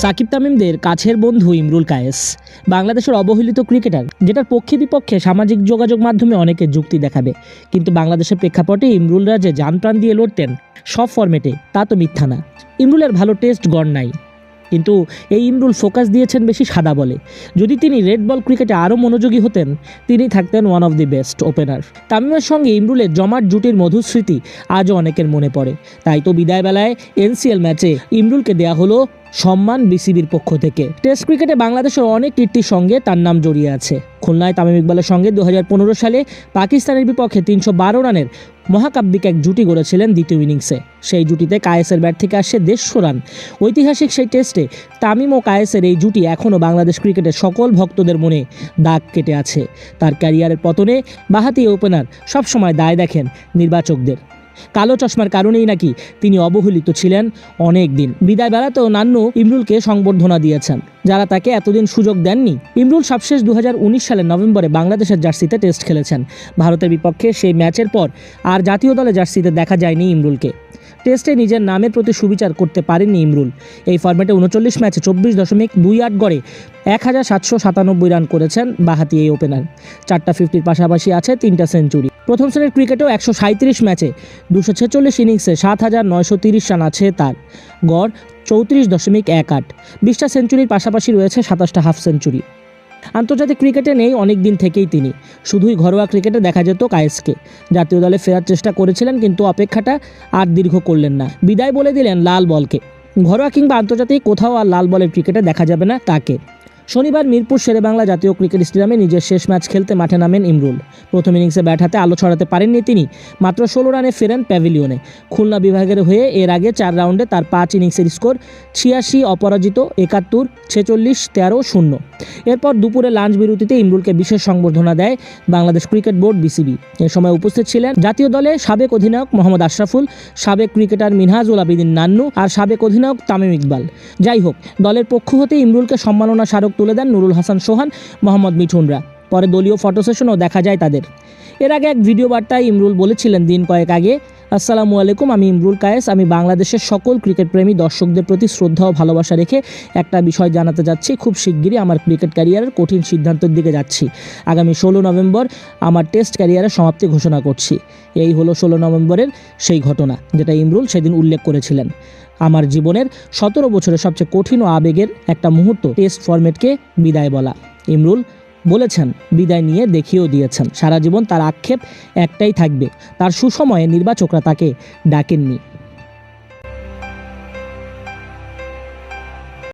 সাকিব তামিমদের কাছের বন্ধু ইমরুল কায়েস। বাংলাদেশের অবহেলিত ক্রিকেটার, যেটার পক্ষে বিপক্ষে সামাজিক যোগাযোগ মাধ্যমে অনেকে যুক্তি দেখাবে। কিন্তু বাংলাদেশের প্রেক্ষাপটে ইমরুলরা যে যান প্রাণ দিয়ে লড়তেন সব ফরম্যাটে, তা তো মিথ্যা না। ইমরুলের ভালো টেস্ট গড় নাই। কিন্তু এই ইমরুল ফোকাস দিয়েছেন বেশি সাদা বলে। যদি তিনি রেড বল ক্রিকেটে আরও মনোযোগী হতেন, তিনি থাকতেন one of the best opener তামিমের সঙ্গে ইমরুলের জমাট জুটির মধুর স্মৃতি আজও অনেকের মনে পড়ে। তাই তো বিদায়বেলায় এনসিএল ম্যাচে ইমরুলকে দেয়া হলো সম্মান বিসিবির পক্ষ থেকে। টেস্ট ক্রিকেটে বাংলাদেশের অনেক কীর্তির সঙ্গে তার নাম জড়িয়ে আছে। খুলনায় তামিম ইকবালের সঙ্গে দু হাজার পনেরো সালে পাকিস্তানের বিপক্ষে তিনশো বারো রানের মহাকাব্যিক এক জুটি গড়েছিলেন দ্বিতীয় ইনিংসে। সেই জুটিতে কায়েসের ব্যাট থেকে আসে দেড়শো রান। ঐতিহাসিক সেই টেস্টে তামিম ও কায়েসের এই জুটি এখনও বাংলাদেশ ক্রিকেটের সকল ভক্তদের মনে দাগ কেটে আছে। তার ক্যারিয়ারের পতনে বাহাতি ওপেনার সবসময় দায় দেখেন নির্বাচকদের। কালো চশমার কারণেই নাকি তিনি অবহেলিত ছিলেন অনেক দিন বিদায় বেলাতেও নান্নু ইমরুলকে সংবর্ধনা দিয়েছেন। যারা তাকে এতদিন সুযোগ দেননি, ইমরুল সবশেষ দু হাজার উনিশ সালের নভেম্বরে বাংলাদেশের জার্সিতে টেস্ট খেলেছেন। ভারতের বিপক্ষে সেই ম্যাচের পর আর জাতীয় দলে জার্সিতে দেখা যায়নি ইমরুলকে। টেস্টে নিজের নামের প্রতি সুবিচার করতে পারেননি ইমরুল। এই ফরম্যাটে উনচল্লিশ ম্যাচে চব্বিশ দশমিক দুই আট গড়ে এক হাজার সাতশো সাতানব্বই রান করেছেন বাহাতি এই ওপেনার। চারটা ফিফটির পাশাপাশি আছে তিনটা সেঞ্চুরি। প্রথম শ্রেণির ক্রিকেটেও একশো সাঁত্রিশ ম্যাচে দুশো ছেচল্লিশ ইনিংসে সাত হাজার নয়শো তিরিশ রান আছে তার। গড় চৌত্রিশ দশমিক এক আট। বিশটা সেঞ্চুরির পাশাপাশি রয়েছে সাতাশটা হাফ সেঞ্চুরি। আন্তর্জাতিক ক্রিকেটে নেই অনেক দিন থেকেই তিনি। শুধুই ঘরোয়া ক্রিকেটে দেখা যেত কায়েসকে। জাতীয় দলে ফেরার চেষ্টা করেছিলেন কিন্তু অপেক্ষাটা আর দীর্ঘ করলেন না। বিদায় বলে দিলেন লাল বলকে। ঘরোয়া কিংবা আন্তর্জাতিক কোথাও আর লাল বলের ক্রিকেটে দেখা যাবে না তাকে। শনিবার মিরপুর শেরেবাংলা জাতীয় ক্রিকেট স্টেডিয়ামে নিজের শেষ ম্যাচ খেলতে মাঠে নামেন ইমরুল। প্রথম ইনিংসে ব্যাট হাতে আলো ছড়াতে পারেননি তিনি, মাত্র ষোলো রানে ফেরেন প্যাভিলিয়নে। খুলনা বিভাগের হয়ে এর আগে চার রাউন্ডে তার পাঁচ ইনিংসের স্কোর ছিয়াশি অপরাজিত, একাত্তর, ছেচল্লিশ, তেরো, শূন্য। এরপর দুপুরে লাঞ্চ বিরতিতে ইমরুলকে বিশেষ সংবর্ধনা দেয় বাংলাদেশ ক্রিকেট বোর্ড বিসিবি। এ সময় উপস্থিত ছিলেন জাতীয় দলে সাবেক অধিনায়ক মোহাম্মদ আশরাফুল, সাবেক ক্রিকেটার মিনহাজুল আবিদিন নান্নু আর সাবেক অধিনায়ক তামিম ইকবাল। যাই হোক, দলের পক্ষ হতে ইমরুলকে সম্মাননা স্মারক তুলে দেন নুরুল হাসান সোহান, মোহাম্মদ মিঠুনরা। পরে দলীয় ফটো সেশনও দেখা যায় তাদের। এর আগে এক ভিডিও বার্তায় ইমরুল বলেছিলেন, দিন কয়েক আগে আসসালামু আলাইকুম, আমি ইমরুল কায়েস। আমি বাংলাদেশের সকল ক্রিকেট প্রেমী দর্শকদের প্রতি শ্রদ্ধা ও ভালোবাসা রেখে একটা বিষয় জানাতে যাচ্ছি। খুব শিগগিরই আমার ক্রিকেট ক্যারিয়ারের কঠিন সিদ্ধান্তের দিকে যাচ্ছি। আগামী ষোলো নভেম্বর আমার টেস্ট ক্যারিয়ারের সমাপ্তি ঘোষণা করছি। এই হলো ষোলো নভেম্বরের সেই ঘটনা, যেটা ইমরুল সেদিন উল্লেখ করেছিলেন। আমার জীবনের সতেরো বছরের সবচেয়ে কঠিন ও আবেগের একটা মুহূর্ত, টেস্ট ফরম্যাটকে বিদায় বলা। ইমরুল বলেছেন, বিদায় নিয়ে দেখিয়েও দিয়েছেন। সারা জীবন তার আক্ষেপ একটাই থাকবে। তার সুসময়ে নির্বাচকরা তাকে ডাকেননি।